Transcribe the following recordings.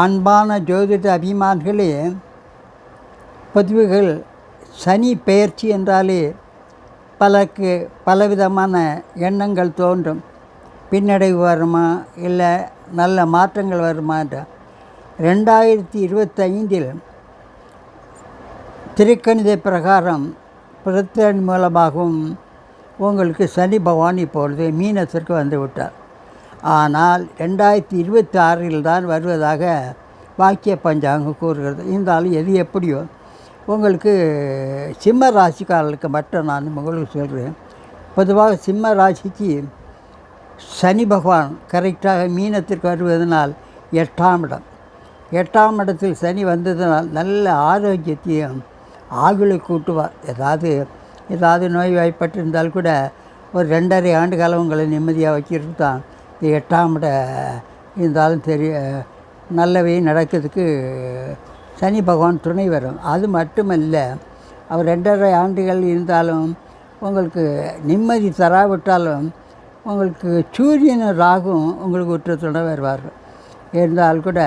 அன்பான ஜோதிட அபிமான்களே பதிவுகள் சனி பெயர்ச்சி என்றாலே பலருக்கு பலவிதமான எண்ணங்கள் தோன்றும். பின்னடைவு வருமா இல்லை நல்ல மாற்றங்கள் வருமா என்ற. ரெண்டாயிரத்தி இருபத்தைந்தில் திருக்கணித பிரகாரம் பிரத்தன் மூலமாகவும் உங்களுக்கு சனி பகவான் இப்பொழுது மீனத்திற்கு வந்துவிட்டார். ஆனால் ரெண்டாயிரத்தி இருபத்தி ஆறில் தான் வருவதாக வாக்கிய பஞ்சாங்கம் கூறுகிறது. இருந்தாலும் எது எப்படியோ உங்களுக்கு சிம்ம ராசிக்காரர்களுக்கு மட்டும் நான் உங்களுக்கு சொல்கிறேன் பொதுவாக சிம்ம ராசிக்கு சனி பகவான் கரெக்டாக மீனத்திற்கு வருவதனால் எட்டாம் இடம். எட்டாம் இடத்தில் சனி வந்ததனால் நல்ல ஆரோக்கியத்தையும் ஆயுளை கூட்டுவார். ஏதாவது ஏதாவது நோய் வாய்ப்பட்டிருந்தால் கூட ஒரு ரெண்டரை ஆண்டு காலம் உங்களை நிம்மதியாக வைக்கிறது தான் எட்டாம் இட இருந்தாலும் தெரிய நல்லவை நடக்கிறதுக்கு சனி பகவான் துணை வரும். அது மட்டுமல்ல அவர் ரெண்டரை ஆண்டுகள் இருந்தாலும் உங்களுக்கு நிம்மதி தராவிட்டாலும் உங்களுக்கு சூரியனும் ராகும் உங்களுக்கு உற்றத்துடன் வருவார்கள் இருந்தால் கூட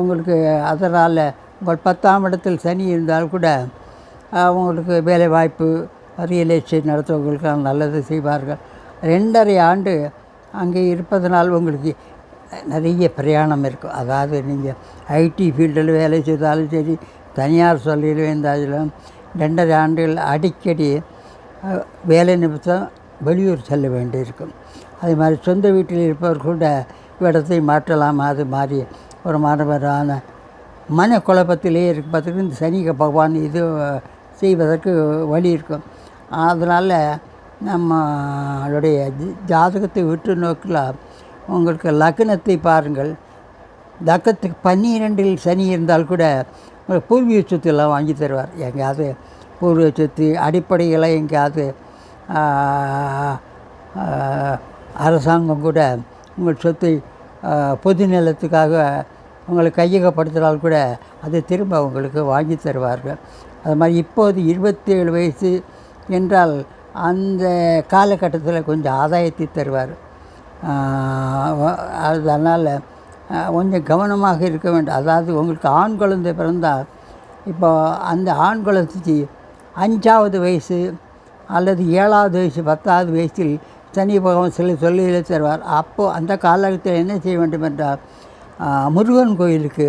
உங்களுக்கு அதனால் உங்கள் பத்தாம் இடத்தில் சனி இருந்தால் கூட அவங்களுக்கு உங்களுக்கு வேலை வாய்ப்பு ரியல் எஸ்டேட் நடத்துவவங்களுக்கான நல்லது செய்வார்கள். ரெண்டரை ஆண்டு அங்கே இருப்பதனால் உங்களுக்கு நிறைய பிரயாணம் இருக்கும். அதாவது நீங்கள் ஐடி ஃபீல்டில் வேலை செய்தாலும் சரி தனியார் சொல்லியில் இருந்தாலும் ரெண்டரை ஆண்டுகள் அடிக்கடி வேலை நிமித்தம் வெளியூர் செல்ல வேண்டியிருக்கும். அதே மாதிரி சொந்த வீட்டில் இருப்பவர் கூட இடத்தை மாற்றலாம். அது மாதிரி ஒரு மாணவரான மன குழப்பத்திலே இருப்பதற்கு இந்த சனி பகவான் இது செய்வதற்கு வழி இருக்கும். அதனால் நம்மளுடைய ஜாதகத்தை விட்டு நோக்கில் உங்களுக்கு லக்னத்தை பாருங்கள். லக்கத்துக்கு பன்னிரெண்டில் சனி இருந்தால் கூட உங்களுக்கு பூர்வீக சொத்துலாம் வாங்கி தருவார். எங்கேயாவது பூர்வீக சொத்து அடிப்படையில் எங்கேயாவது அரசாங்கம் கூட உங்கள் சொத்தை பொது நிலத்துக்காக உங்களை கையகப்படுத்தினால் கூட அதை திரும்ப உங்களுக்கு வாங்கி தருவார்கள். அது மாதிரி இப்போது இருபத்தேழு வயசு என்றால் அந்த காலகட்டத்தில் கொஞ்சம் ஆதாயத்தை தருவார். அதனால் கொஞ்சம் கவனமாக இருக்க வேண்டும். அதாவது உங்களுக்கு ஆண் குழந்தை பிறந்தால் இப்போ அந்த ஆண் குழந்தைக்கு அஞ்சாவது வயசு அல்லது ஏழாவது வயசு பத்தாவது வயசில் சனி பகவான் சில சொல்லிகளை தருவார். அப்போது அந்த காலகட்டத்தில் என்ன செய்ய வேண்டும் என்றால் முருகன் கோயிலுக்கு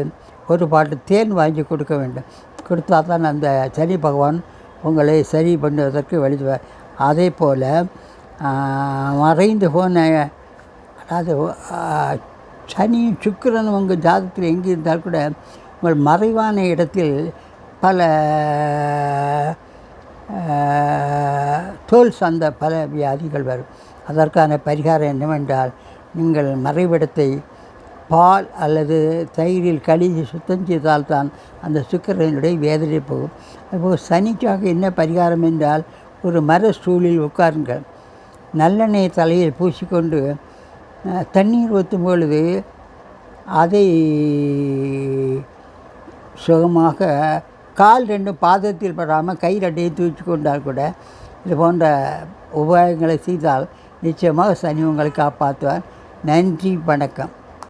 ஒரு பாட்டு தேன் வாங்கி கொடுக்க வேண்டும். கொடுத்தா தான் அந்த சனி பகவான் உங்களை சரி பண்ணுவதற்கு வழிதுவார் அதே போல் மறைந்து போன அதாவது சனி சனியும் உங்கள் ஜாதகத்தில் எங்கே இருந்தால் கூட உங்கள் மறைவான இடத்தில் பல தோல் சார்ந்த பல வியாதிகள் வரும். அதற்கான பரிகாரம் என்னவென்றால் நீங்கள் மறைவிடத்தை பால் அல்லது தயிரில் கழுவி சுத்தம் செய்தால் தான் அந்த சுக்கிரனுடைய வேதனை போகும். அதுபோல் சனிக்காக என்ன பரிகாரம் என்றால் ஒரு மர ஸ்டூலில் உட்காருங்கள். நல்லெண்ணெய் தலையில் பூசிக்கொண்டு தண்ணீர் ஊற்றும் பொழுது அதை சுகமாக கால் ரெண்டும் பாதத்தில் படாமல் கை ரெண்டையும் தூக்கி கொண்டால் கூட இது போன்ற உபாயங்களை செய்தால் நிச்சயமாக சனி உங்களை காப்பாற்றுவார். நன்றி வணக்கம்.